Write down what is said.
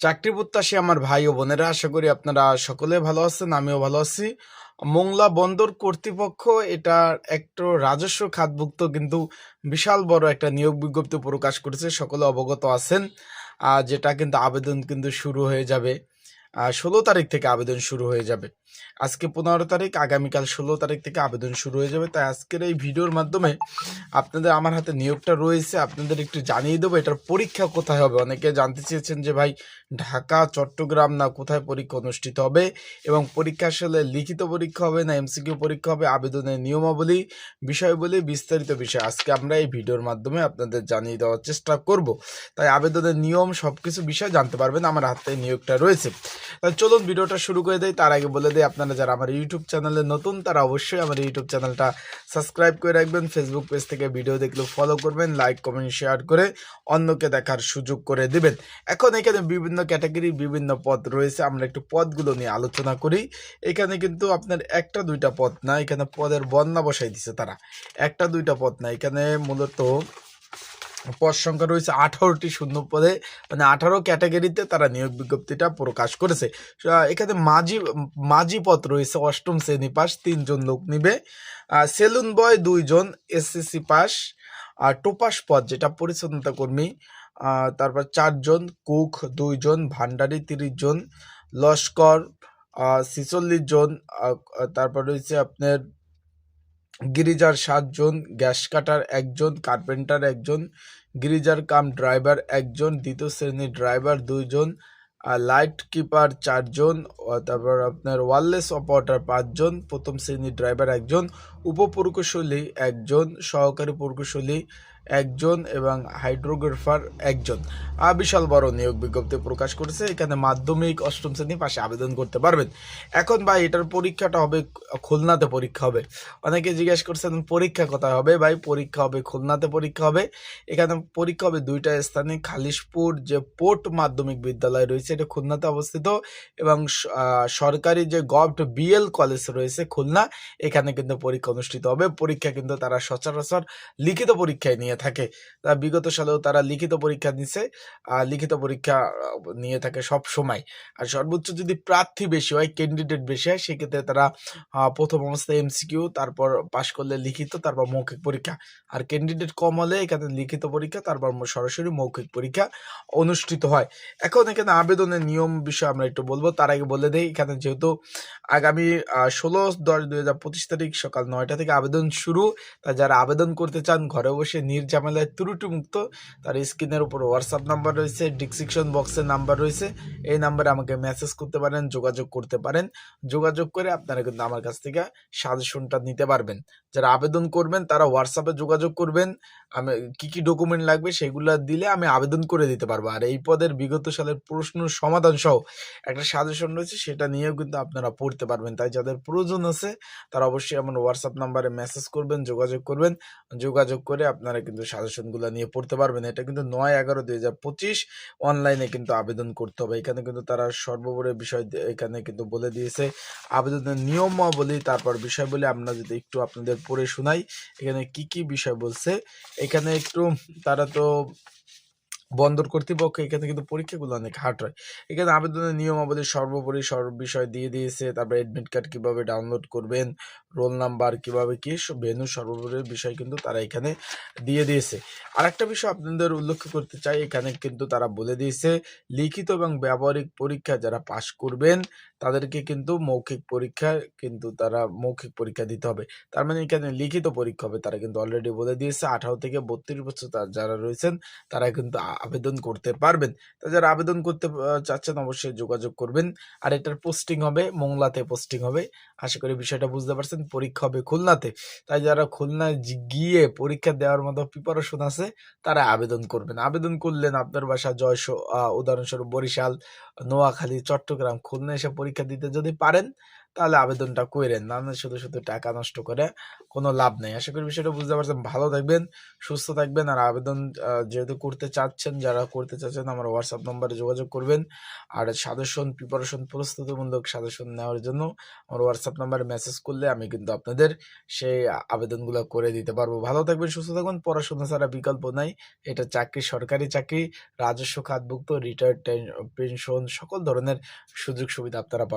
চাকরি প্রত্যাশী আমার ভাই ও বোনেরা, আশা করি আপনারা সকলে ভালো আছেন, আমিও ভালো আছি। মোংলা বন্দর কর্তৃপক্ষ এটা একটু রাজস্ব খাতভুক্ত কিন্তু বিশাল বড় একটা নিয়োগ বিজ্ঞপ্তি প্রকাশ করেছে, সকলে অবগত আছেন যেটা কিন্তু আবেদন কিন্তু শুরু হয়ে যাবে। ষোলো তারিখ থেকে আবেদন শুরু হয়ে যাবে। আজকে পনেরো তারিখ, আগামীকাল ষোলো তারিখ থেকে আবেদন শুরু হয়ে যাবে। তাই আজকের এই ভিডিওর মাধ্যমে আপনাদের আমার হাতে নিয়োগটা রয়েছে। আপনাদের একটু জানিয়ে দেবো, এটার পরীক্ষা কোথায় হবে? অনেকে জানতে চেয়েছেন যে ভাই, ঢাকা, চট্টগ্রাম না কোথায় পরীক্ষা অনুষ্ঠিত হবে? এবং পরীক্ষা আসলে লিখিত পরীক্ষা হবে না এমসিকিউ পরীক্ষা হবে? আবেদনের নিয়মাবলী, বিষয়বলী, বিস্তারিত বিষয় আজকে আমরা এই ভিডিওর মাধ্যমে আপনাদের জানিয়ে দেওয়ার চেষ্টা করব। তাই আবেদনের নিয়ম সব কিছু বিষয় জানতে পারবেন। আমার হাতে নিয়োগটা রয়েছে। চলুন ভিডিওটা শুরু করে দেয় তার আগে বলে দেয় আপনারা যারা আমার ইউটিউব চ্যানেলে নতুন, তারা অবশ্যই আমার ইউটিউব চ্যানেলটা সাবস্ক্রাইব করে রাখবেন। ফেসবুক পেজ থেকে ভিডিও দেখলে ফলো করবেন লাইক কমেন্ট শেয়ার করে অন্যকে দেখার সুযোগ করে দিবেন। এখন এখানে বিভিন্ন ক্যাটাগরি বিভিন্ন পদ রয়েছে। আমরা একটু পদগুলো নিয়ে আলোচনা করি। এখানে কিন্তু আপনার একটা, দুইটা পদ না, এখানে পদের বন্যা বসাই দিছে তারা। একটা, দুইটা পদ না, এখানে মূলত পদ সংখ্যা রয়েছে আঠারোটি শূন্য পদে। মানে আঠারো ক্যাটাগরিতে তারা নিয়োগ বিজ্ঞপ্তিটা প্রকাশ করেছে। এখানে মাঝি মাঝি পদ রয়েছে, অষ্টম শ্রেণি পাস, তিনজন লোক নিবে। সেলুন বয় দুইজন এসএসসি পাস। আর টোপাস পদ যেটা পরিচ্ছন্নতা কর্মী তারপর চারজন, কুক দুইজন, ভান্ডারি তিরিশ জন লস্কর ছিচল্লিশ জন তারপর রয়েছে আপনার গিরিজার সাতজন, গ্যাস কাটার একজন, কার্পেন্টার একজন, গিরিজার কাম ড্রাইভার একজন, দ্বিতীয় শ্রেণির ড্রাইভার দুইজন আর লাইট কিপার চারজন তারপর আপনার ওয়ারলেস অপারেটর পাঁচজন, প্রথম শ্রেণির ড্রাইভার একজন উপপ্রকৌশলী একজন, সহকারী প্রকৌশলী একজন এবং হাইড্রোগ্রাফার একজন। বিশাল বড় নিয়োগ বিজ্ঞপ্তি প্রকাশ করেছে। এখানে মাধ্যমিক অষ্টম শ্রেণি পাশে আবেদন করতে পারবেন। এখন ভাই, এটার পরীক্ষাটা হবে, খুলনাতে পরীক্ষা হবে। অনেকে জিজ্ঞেস করছেন, পরীক্ষা কোথায় হবে? ভাই, পরীক্ষা হবে খুলনাতে পরীক্ষা হবে। এখানে পরীক্ষা হবে দুইটা স্থানে, খালিশপুর যে পোর্ট মাধ্যমিক বিদ্যালয় রয়েছে, এটা খুলনাতে অবস্থিত এবং সরকারি যে গভট বিএল কলেজ রয়েছে খুলনা, এখানে কিন্তু পরীক্ষা অনুষ্ঠিত হবে। পরীক্ষা কিন্তু তারা সচরাচর লিখিত পরীক্ষায় নিয়ে থাকে। তা বিগত সালেও তারা লিখিত পরীক্ষা নিছে লিখিত পরীক্ষা নিয়ে থাকে সব সময়। আর সর্বোচ্চ যদি প্রার্থী বেশি হয় ক্যান্ডিডেট বেশি হয়, সেক্ষেত্রে তারা প্রথম অবস্থায় এমসিকিউ তারপর পাশ করলে লিখিত, তারপর মৌখিক পরীক্ষা। আর ক্যান্ডিডেট কম হলে এখানে লিখিত পরীক্ষা, তারপর সরাসরি মৌখিক পরীক্ষা অনুষ্ঠিত হয়। এখন এখানে আবেদনের নিয়ম বিষয়ে আমরা একটু বলব। তার আগে বলে দেই, এখানে যেহেতু আগামী ষোলো দশ দুই হাজার পঁচিশ তারিখ সকাল নয়টা থেকে আবেদন শুরু। তা যারা আবেদন করতে চান, ঘরে বসে নির্ঝামেলায় ত্রুটি মুক্ত তার স্ক্রিনের উপর হোয়াটসঅ্যাপ নাম্বার রয়েছে ডিসক্রিপশন বক্সের নাম্বার রয়েছে। এই নাম্বারে আমাকে মেসেজ করতে পারেন, যোগাযোগ করতে পারেন। যোগাযোগ করে আপনারা কিন্তু আমার কাছ থেকে সাজেশনটা নিতে পারবেন। যারা আবেদন করবেন, তারা হোয়াটসঅ্যাপে যোগাযোগ করবেন। আমি, কি কি ডকুমেন্ট লাগবে সেগুলো দিলে আমি আবেদন করে দিতে পারব। আর এই পদের বিগত সালের প্রশ্ন সমাধান সহ একটা সাজেশন রয়েছে, সেটা নিয়েও কিন্তু আপনারা পড়তে পারবেন। তাই যাদের প্রয়োজন আছে, তারা অবশ্যই আমার হোয়াটসঅ্যাপ নাম্বারে মেসেজ করবেন, যোগাযোগ করবেন। যোগাযোগ করে আপনারা কিন্তু সাজেশনগুলো নিয়ে পড়তে পারবেন। এটা কিন্তু নয় এগারো দুই অনলাইনে কিন্তু আবেদন করতে হবে। এখানে কিন্তু তারা সর্বোপরি বিষয় এখানে কিন্তু বলে দিয়েছে। আবেদনের নিয়মাবলী, তারপর বিষয় বলে আমরা যদি একটু আপনাদের পড়ে শোনাই, এখানে কি কি বিষয় বলছে? এখানে একটু, তারা তো বন্দর কর্তৃপক্ষ এখানে কিন্তু পরীক্ষাগুলো অনেক হার্ড হয়। এখানে আবেদনের নিয়মাবলী সর্বোপরি সর্ব বিষয় দিয়ে দিয়েছে, তারপরে অ্যাডমিট কার্ড কীভাবে ডাউনলোড করবেন রোল নাম্বার কীভাবে কি ভেনু সর্বোপরি বিষয় কিন্তু তারা এখানে দিয়ে দিয়েছে। আরেকটা বিষয় আপনাদের উল্লেখ করতে চাই, এখানে কিন্তু তারা বলে দিয়েছে, লিখিত এবং ব্যবহারিক পরীক্ষা যারা পাশ করবেন তাদেরকে কিন্তু মৌখিক পরীক্ষা কিন্তু তারা মৌখিক পরীক্ষা দিতে হবে। তার মানে এখানে লিখিত পরীক্ষা হবে। তারা কিন্তু অলরেডি বলে দিয়েছে, আঠারো থেকে বত্রিশ বছর তা- যারা রয়েছেন, তারা কিন্তু আবেদন করতে পারবেন। তা যারা আবেদন করতে চাচ্ছেন অবশ্যই যোগাযোগ করবেন। আর এটার পোস্টিং হবে, মোংলাতে পোস্টিং হবে। আশা করি বিষয়টা বুঝতে পারছেন, পরীক্ষা হবে খুলনাতে। তাই যারা খুলনায় গিয়ে পরীক্ষা দেওয়ার মতো প্রিপারেশন আছে, তারা আবেদন করবেন। আবেদন করলেন আপনার বাসা জয়স উদাহরণস্বরূপ বরিশাল, নোয়াখালী, চট্টগ্রাম, খুলনা এসে পরীক্ষা দিতে যদি পারেন তাহলে আবেদনটা করেন না শুধু শুধু টাকা নষ্ট করে কোনো লাভ নেই। আশা করি বিষয়টা বুঝতে পারছেন। ভালো থাকবেন, সুস্থ থাকবেন আর আবেদন যেহেতু করতে চাচ্ছেন, যারা করতে চাচ্ছেন আমার হোয়াটসঅ্যাপ নম্বরে যোগাযোগ করবেন। আর সাজেশন প্রিপারেশন প্রস্তুতিমূলক সাজেশন নেওয়ার জন্য আমার হোয়াটসঅ্যাপ নাম্বারে মেসেজ করলে আমি কিন্তু আপনাদের সেই আবেদনগুলো করে দিতে পারব। ভালো থাকবেন, সুস্থ থাকবেন। পড়াশোনা ছাড়া বিকল্প নাই। এটা চাকরি, সরকারি চাকরি, রাজস্ব খাতভুক্ত রিটায়ার্ড পেনশন সকল ধরনের সুযোগ সুবিধা আপনারা পাবেন।